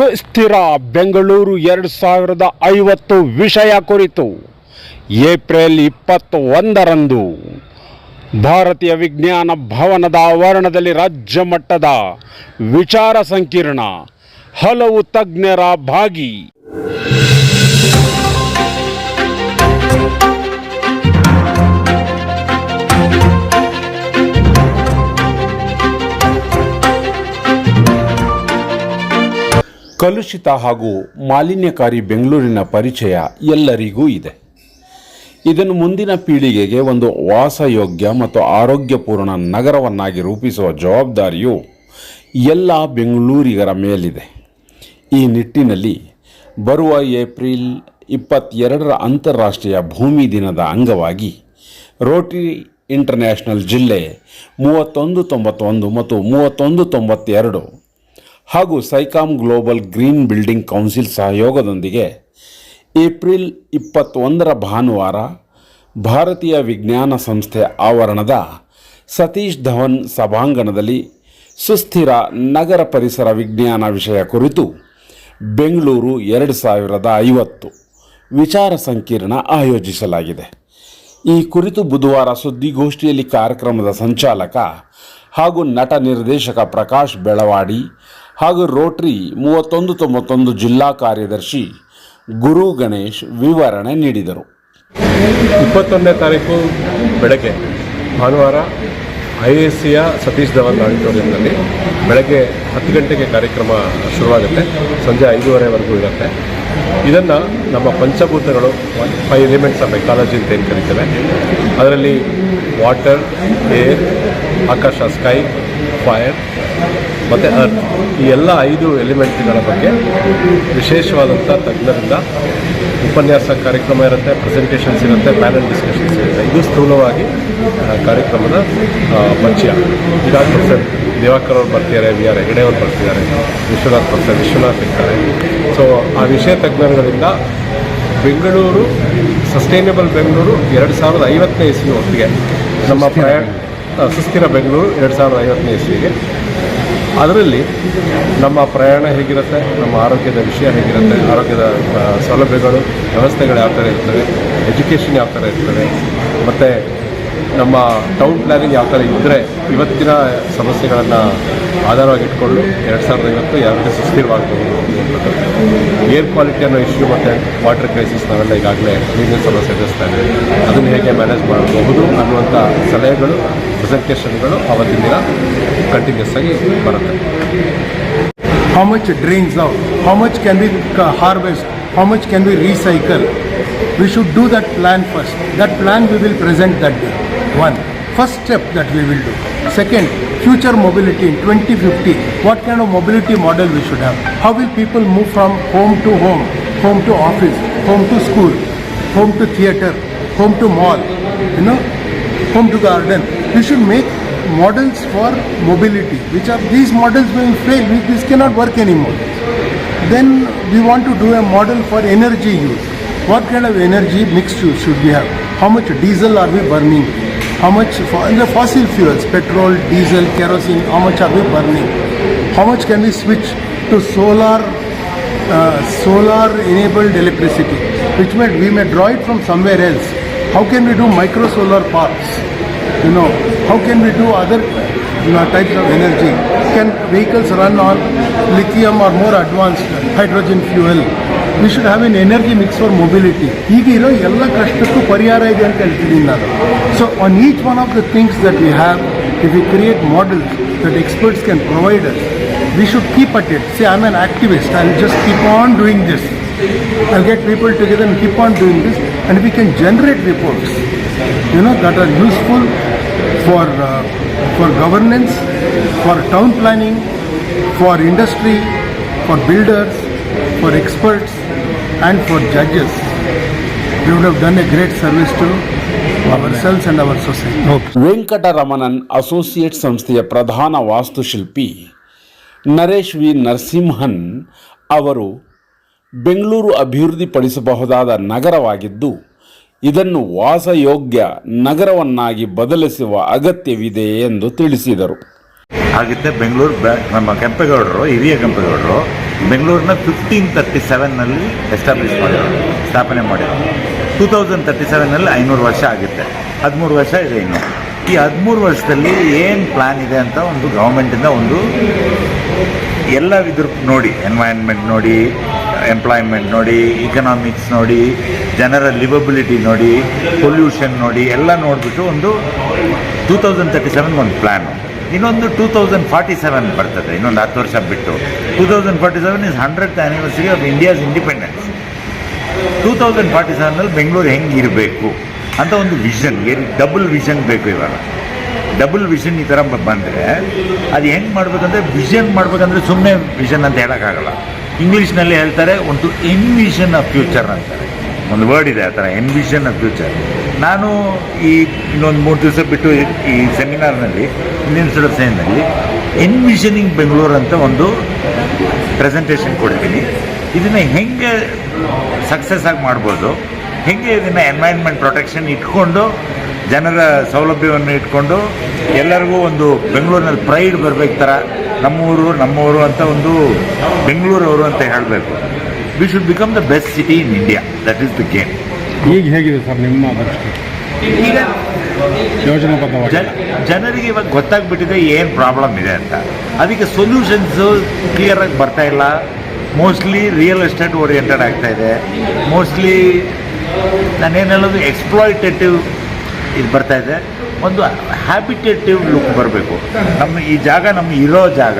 ಸುಸ್ಥಿರ ಬೆಂಗಳೂರು ಎರಡು ಸಾವಿರದ ಐವತ್ತು ವಿಷಯ ಕುರಿತು ಏಪ್ರಿಲ್ ಇಪ್ಪತ್ತ ಒಂದರಂದು ಭಾರತೀಯ ವಿಜ್ಞಾನ ಭವನದ ಆವರಣದಲ್ಲಿ ರಾಜ್ಯ ಮಟ್ಟದ ವಿಚಾರ ಸಂಕಿರಣ ಹಲವು ತಜ್ಞರ ಭಾಗಿ. ಕಲುಷಿತ ಹಾಗೂ ಮಾಲಿನ್ಯಕಾರಿ ಬೆಂಗಳೂರಿನ ಪರಿಚಯ ಎಲ್ಲರಿಗೂ ಇದೆ. ಇದನ್ನು ಮುಂದಿನ ಪೀಳಿಗೆಗೆ ಒಂದು ವಾಸಯೋಗ್ಯ ಮತ್ತು ಆರೋಗ್ಯಪೂರ್ಣ ನಗರವನ್ನಾಗಿ ರೂಪಿಸುವ ಜವಾಬ್ದಾರಿಯು ಎಲ್ಲ ಬೆಂಗಳೂರಿಗರ ಮೇಲಿದೆ. ಈ ನಿಟ್ಟಿನಲ್ಲಿ ಬರುವ ಏಪ್ರಿಲ್ ಇಪ್ಪತ್ತೆರಡರ ಅಂತಾರಾಷ್ಟ್ರೀಯ ಭೂಮಿ ದಿನದ ಅಂಗವಾಗಿ ರೋಟರಿ ಇಂಟರ್ನ್ಯಾಷನಲ್ ಜಿಲ್ಲೆ ಮೂವತ್ತೊಂದು ತೊಂಬತ್ತೊಂದು ಮತ್ತು ಮೂವತ್ತೊಂದು ತೊಂಬತ್ತೆರಡು ಹಾಗೂ ಸೈಕಾಮ್ ಗ್ಲೋಬಲ್ ಗ್ರೀನ್ ಬಿಲ್ಡಿಂಗ್ ಕೌನ್ಸಿಲ್ ಸಹಯೋಗದೊಂದಿಗೆ ಏಪ್ರಿಲ್ ಇಪ್ಪತ್ತೊಂದರ ಭಾನುವಾರ ಭಾರತೀಯ ವಿಜ್ಞಾನ ಸಂಸ್ಥೆ ಆವರಣದ ಸತೀಶ್ ಧವನ್ ಸಭಾಂಗಣದಲ್ಲಿ ಸುಸ್ಥಿರ ನಗರ ಪರಿಸರ ವಿಜ್ಞಾನ ವಿಷಯ ಕುರಿತು ಬೆಂಗಳೂರು ಎರಡು ಸಾವಿರದ ಐವತ್ತು ವಿಚಾರ ಸಂಕಿರಣ ಆಯೋಜಿಸಲಾಗಿದೆ. ಈ ಕುರಿತು ಬುಧವಾರ ಸುದ್ದಿಗೋಷ್ಠಿಯಲ್ಲಿ ಕಾರ್ಯಕ್ರಮದ ಸಂಚಾಲಕ ಹಾಗೂ ನಟ ನಿರ್ದೇಶಕ ಪ್ರಕಾಶ್ ಬೆಳವಾಡಿ ಹಾಗೂ ರೋಟರಿ ಮೂವತ್ತೊಂದು ತೊಂಬತ್ತೊಂದು ಜಿಲ್ಲಾ ಕಾರ್ಯದರ್ಶಿ ಗುರು ಗಣೇಶ್ ವಿವರಣೆ ನೀಡಿದರು. ಇಪ್ಪತ್ತೊಂದನೇ ತಾರೀಕು ಬೆಳಗ್ಗೆ ಭಾನುವಾರ ಐ ಎಸ್ ಸಿಯ ಸತೀಶ್ ಧವನ್ ಆಡಿಟೋರಿಯಂನಲ್ಲಿ ಬೆಳಗ್ಗೆ ಹತ್ತು ಗಂಟೆಗೆ ಕಾರ್ಯಕ್ರಮ ಶುರುವಾಗುತ್ತೆ. ಸಂಜೆ ಐದೂವರೆವರೆಗೂ ಇರುತ್ತೆ. ಇದನ್ನು ನಮ್ಮ ಪಂಚಭೂತಗಳು ಫೈವ್ ಎಲಿಮೆಂಟ್ಸ್ ಆಫ್ ಎಕಾಲಜಿ ಅಂತ ಏನು ಕರಿತೇವೆ. ಅದರಲ್ಲಿ ವಾಟರ್, ಏರ್, ಆಕಾಶ, ಸ್ಕೈ, ಫೈರ್ ಮತ್ತು ಅರ್ತ್ ಈ ಎಲ್ಲ ಐದು ಎಲಿಮೆಂಟ್ಗಳ ಬಗ್ಗೆ ವಿಶೇಷವಾದಂಥ ತಜ್ಞರಿಂದ ಉಪನ್ಯಾಸ ಕಾರ್ಯಕ್ರಮ ಇರುತ್ತೆ ಪ್ರೆಸೆಂಟೇಷನ್ಸ್ ಇರುತ್ತೆ ಪ್ಯಾನಲ್ ಡಿಸ್ಕಷನ್ಸ್ ಇರುತ್ತೆ. ಇದು ಸ್ಥೂಲವಾಗಿ ಕಾರ್ಯಕ್ರಮದ ಪರಿಚಯ ಈಗ ಪ್ರೊಫೆಸರ್ ದಿವಾಕರ್ ಅವ್ರು ಬರ್ತಿದ್ದಾರೆ, ವಿ ಆರ್ ಹೆಗಡೆ ಅವ್ರು ಬರ್ತಿದ್ದಾರೆ, ವಿಶ್ವನಾಥ್ ಪ್ರೊಫೆಸರ್ ವಿಶ್ವನಾಥ್ ಇರ್ತಾರೆ. ಸೊ ಆ ವಿಷಯ ತಜ್ಞರುಗಳಿಂದ ಬೆಂಗಳೂರು ಸಸ್ಟೈನಬಲ್ ಬೆಂಗಳೂರು ಎರಡು ಸಾವಿರದ ಐವತ್ತನೇ ಇಸ್ವಿ ಹೊತ್ತಿಗೆ ನಮ್ಮ ಪ್ರಯಾಣ ಸುಸ್ಥಿರ ಬೆಂಗಳೂರು ಎರಡು ಸಾವಿರದ ಐವತ್ತನೇ ಇಸ್ವಿಗೆ. ಅದರಲ್ಲಿ ನಮ್ಮ ಪ್ರಯಾಣ ಹೇಗಿರುತ್ತೆ, ನಮ್ಮ ಆರೋಗ್ಯದ ವಿಷಯ ಹೇಗಿರುತ್ತೆ, ಆರೋಗ್ಯದ ಸೌಲಭ್ಯಗಳು, ವ್ಯವಸ್ಥೆಗಳು ಯಾವ ಥರ ಇರ್ತವೆ, ಎಜುಕೇಷನ್ ಯಾವ ಥರ ಇರ್ತವೆ, ಮತ್ತು ನಮ್ಮ ಟೌನ್ ಪ್ಲ್ಯಾನಿಂಗ್ ಯಾವ ಥರ ಇದ್ದರೆ ಇವತ್ತಿನ ಸಮಸ್ಯೆಗಳನ್ನು ಆಧಾರವಾಗಿ ಇಟ್ಕೊಂಡು ಎರಡು ಸಾವಿರದ ಐವತ್ತು ಯಾವ ರೀತಿ ಸುಸ್ಥಿರವಾಗ್ಬೋದು ಏರ್ ಕ್ವಾಲಿಟಿ ಅನ್ನೋ ಇಶ್ಯೂ ಮತ್ತು ವಾಟರ್ ಕ್ರೈಸಿಸ್ ನಾವೆಲ್ಲ ಈಗಾಗಲೇ ನೀರಿನ ಸಮಸ್ಯೆ ಎದುರಿಸ್ತಾ ಇದ್ದೀವಿ. ಅದನ್ನು ಹೇಗೆ ಮ್ಯಾನೇಜ್ ಮಾಡಬಹುದು ಅನ್ನುವಂಥ ಸಲಹೆಗಳು ಪ್ರೆಸೆಂಟೇಷನ್ಗಳು ಅವತ್ತಿನ ದಿನ ಕಂಟಿನ್ಯೂಸ್ ಆಗಿ ಬರುತ್ತೆ how much drains out, how much can we ca- harvest, how much can we recycle. We should do that plan first. That plan we will present that day. One. First step that we will do. Second, future mobility in 2050. What kind of mobility model we should have? How will people move from home to home, home to office, home to school, home to theatre, home to mall, you know, home to garden. We should make models for mobility, which are these models will fail. This cannot work anymore. Then we want to do a model for energy use. What kind of energy mix use should we have? How much diesel are we burning? How much for the fossil fuels, petrol, diesel, kerosene, how much are we burning? How much can we switch to solar uh, solar enabled electricity, which may we may draw it from somewhere else. How can we do micro solar parks? You know, how can we do other you know, types of energy? Can vehicles run on lithium or more advanced hydrogen fuel? We should have an energy mix for mobility. ಈಗಿರೋ ಎಲ್ಲ ಕಷ್ಟಕ್ಕೂ ಪರಿಹಾರ ಇದೆ ಅಂತ ಹೇಳ್ತಿದ್ದೀನಿ ನಾನು so on each one of the things that we have if we create models that experts can provide us we should keep at it. Say, I'm an activist, I'll just keep on doing this. I'll get people together and keep on doing this, and we can generate reports, you know, that are useful for, uh, for governance, for town planning, for industry, for builders, for experts, and for judges. We would have done a great service to ourselves and our society. Venkataramanan associate ಸಂಸ್ಥೆಯ ಪ್ರಧಾನ ವಾಸ್ತುಶಿಲ್ಪಿ Naresh V Narasimhan ಅವರು ಬೆಂಗಳೂರು ಅಭಿವೃದ್ಧಿಪಡಿಸಬಹುದಾದ ನಗರವಾಗಿದ್ದು ಇದನ್ನು ವಾಸಯೋಗ್ಯ ನಗರವನ್ನಾಗಿ ಬದಲಿಸುವ ಅಗತ್ಯವಿದೆ ಎಂದು ತಿಳಿಸಿದರು. ಹಾಗಿದ್ದೆ ಬೆಂಗಳೂರು ನಮ್ಮ ಕೆಂಪೇಗೌಡರು, ಹಿರಿಯ ಕೆಂಪೇಗೌಡರು ಬೆಂಗಳೂರಿನ ಫಿಫ್ಟೀನ್ ತರ್ಟಿ ಸೆವೆನ್ನಲ್ಲಿ ಎಸ್ಟಾಬ್ಲಿಷ್ ಮಾಡಿದ್ರು, ಸ್ಥಾಪನೆ ಮಾಡಿದರು. ಟೂ ತೌಸಂಡ್ ತರ್ಟಿ ಸೆವೆನ್ನಲ್ಲಿ ಐನೂರು ವರ್ಷ ಆಗುತ್ತೆ. ಹದಿಮೂರು ವರ್ಷ ಇದೆ ಇನ್ನು. ಈ ಹದಿಮೂರು ವರ್ಷದಲ್ಲಿ ಏನು ಪ್ಲ್ಯಾನ್ ಇದೆ ಅಂತ ಒಂದು ಗೌರ್ಮೆಂಟಿಂದ ಒಂದು ಎಲ್ಲ ಇದ್ರ ನೋಡಿ ಎನ್ವೈರ್ನ್ಮೆಂಟ್ ನೋಡಿ ಎಂಪ್ಲಾಯ್ಮೆಂಟ್ ನೋಡಿ ಇಕನಾಮಿಕ್ಸ್ ನೋಡಿ ಜನರ ಲಿವಬಿಲಿಟಿ ನೋಡಿ ಪೊಲ್ಯೂಷನ್ ನೋಡಿ ಎಲ್ಲ ನೋಡಿಬಿಟ್ಟು ಒಂದು ಟೂ ತೌಸಂಡ್ ತರ್ಟಿ ಸೆವೆನ್ ಒಂದು ಪ್ಲ್ಯಾನು ಇನ್ನೊಂದು ಟೂ ತೌಸಂಡ್ ಫಾರ್ಟಿ ಸೆವೆನ್ ಬರ್ತದೆ, ಇನ್ನೊಂದು ಹತ್ತು ವರ್ಷ ಬಿಟ್ಟು. Two thousand forty seven is hundred anniversary of India's independence two thousand forty ಸೆವೆನಲ್ಲಿ Bengaluru ಹೆಂಗೆ ಇರಬೇಕು ಅಂತ ಒಂದು ವಿಷನ್ ಡಬಲ್ ವಿಷನ್ ಬೇಕು ಇವಾಗ. ಡಬಲ್ ವಿಷನ್ ಈ ಥರ ಬಂದರೆ ಅದು ಹೆಂಗೆ ಮಾಡಬೇಕಂದ್ರೆ ವಿಷನ್ ಮಾಡಬೇಕಂದ್ರೆ ಸುಮ್ಮನೆ ವಿಷನ್ ಅಂತ ಹೇಳೋಕ್ಕಾಗಲ್ಲ. ಇಂಗ್ಲೀಷ್ನಲ್ಲಿ ಹೇಳ್ತಾರೆ ಒಂದು ಇನ್ವಿಷನ್ ಆಫ್ ಫ್ಯೂಚರ್ ಅಂತಾರೆ. ಒಂದು ವರ್ಡ್ ಇದೆ, ಆ ಥರ ಎನ್ವಿಷನ್ ಆಫ್ ಫ್ಯೂಚರ್ ನಾನು ಈ ಇನ್ನೊಂದು ಮೂರು ದಿವಸ ಬಿಟ್ಟು ಈ- ಸೆಮಿನಾರ್ನಲ್ಲಿ ಇಂಡಿಯನ್ ಸ್ಟೇಟ್ ಆಫ್ ಸೈನ್ಸ್ನಲ್ಲಿ ಎನ್ವಿಷನಿಂಗ್ ಬೆಂಗಳೂರು ಅಂತ ಒಂದು ಪ್ರೆಸೆಂಟೇಷನ್ ಕೊಡ್ತೀನಿ. ಇದನ್ನು ಹೆಂಗೆ ಸಕ್ಸಸ್ ಆಗಿ ಮಾಡ್ಬೋದು, ಹೆಂಗೆ ಇದನ್ನು ಎನ್ವೈರ್ನ್ಮೆಂಟ್ ಪ್ರೊಟೆಕ್ಷನ್ ಇಟ್ಕೊಂಡು, ಜನರ ಸೌಲಭ್ಯವನ್ನು ಇಟ್ಕೊಂಡು, ಎಲ್ಲರಿಗೂ ಒಂದು ಬೆಂಗಳೂರಿನಲ್ಲಿ ಪ್ರೈಡ್ ಬರಬೇಕು ಥರ, ನಮ್ಮೂರು ನಮ್ಮೂರು ಅಂತ ಒಂದು ಬೆಂಗಳೂರವರು ಅಂತ ಹೇಳಬೇಕು. We should become the best city in India that is the game ಈಗ ಹೇಗಿದೆ ಸರ್ ನಿಮ್ಮ ದೃಷ್ಟಿ ಈಗ ಯೋಜನೆ ಜನ ಜನರಿಗೆ ಇವಾಗ ಗೊತ್ತಾಗ್ಬಿಟ್ಟಿದೆ ಏನು ಪ್ರಾಬ್ಲಮ್ ಇದೆ ಅಂತ. ಅದಕ್ಕೆ ಸೊಲ್ಯೂಷನ್ಸು ಕ್ಲಿಯರಾಗಿ ಬರ್ತಾ ಇಲ್ಲ. ಮೋಸ್ಟ್ಲಿ ರಿಯಲ್ ಎಸ್ಟೇಟ್ ಓರಿಯೆಂಟೆಡ್ ಆಗ್ತಾ ಇದೆ. ಮೋಸ್ಟ್ಲಿ ನಾನೇನು ಹೇಳೋದು ಎಕ್ಸ್ಪ್ಲಾಯಿಟೇಟಿವ್ ಇದು ಬರ್ತಾ ಇದೆ. ಒಂದು ಹ್ಯಾಬಿಟೇಟಿವ್ ಲುಕ್ ಬರಬೇಕು. ನಮ್ಮ ಈ ಜಾಗ ನಮ್ಮ ಇರೋ ಜಾಗ.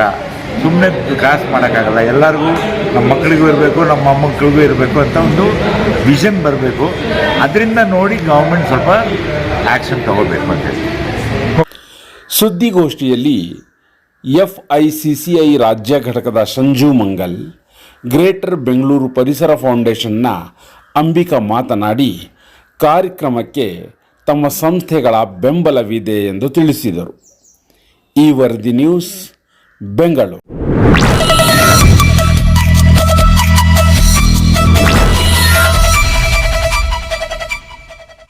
ಸುಮ್ಮನೆ ಕಾಸು ಮಾಡೋಕ್ಕಾಗಲ್ಲ. ಎಲ್ಲರಿಗೂ ನಮ್ಮ ಮಕ್ಕಳಿಗೂ ಇರಬೇಕು, ನಮ್ಮ ಮೊಮ್ಮಕ್ಕಳಿಗೂ ಇರಬೇಕು ಅಂತ ಒಂದು ವಿಷನ್ ಬರಬೇಕು. ಅದರಿಂದ ನೋಡಿ ಗೌರ್ಮೆಂಟ್ ಸ್ವಲ್ಪ ಆ್ಯಕ್ಷನ್ ತಗೋಬೇಕು ಅಂತ ಸುದ್ದಿಗೋಷ್ಠಿಯಲ್ಲಿ F I C C I ರಾಜ್ಯ ಘಟಕದ ಸಂಜು ಮಂಗಲ್, ಗ್ರೇಟರ್ ಬೆಂಗಳೂರು ಪರಿಸರ ಫೌಂಡೇಶನ್ನ ಅಂಬಿಕಾ ಮಾತನಾಡಿ, ಕಾರ್ಯಕ್ರಮಕ್ಕೆ ತಮ್ಮ ಸಂಸ್ಥೆಗಳ ಬೆಂಬಲವಿದೆ ಎಂದು ತಿಳಿಸಿದರು. ಈ ವರದಿ ನ್ಯೂಸ್ ಬೆಂಗಳೂರು.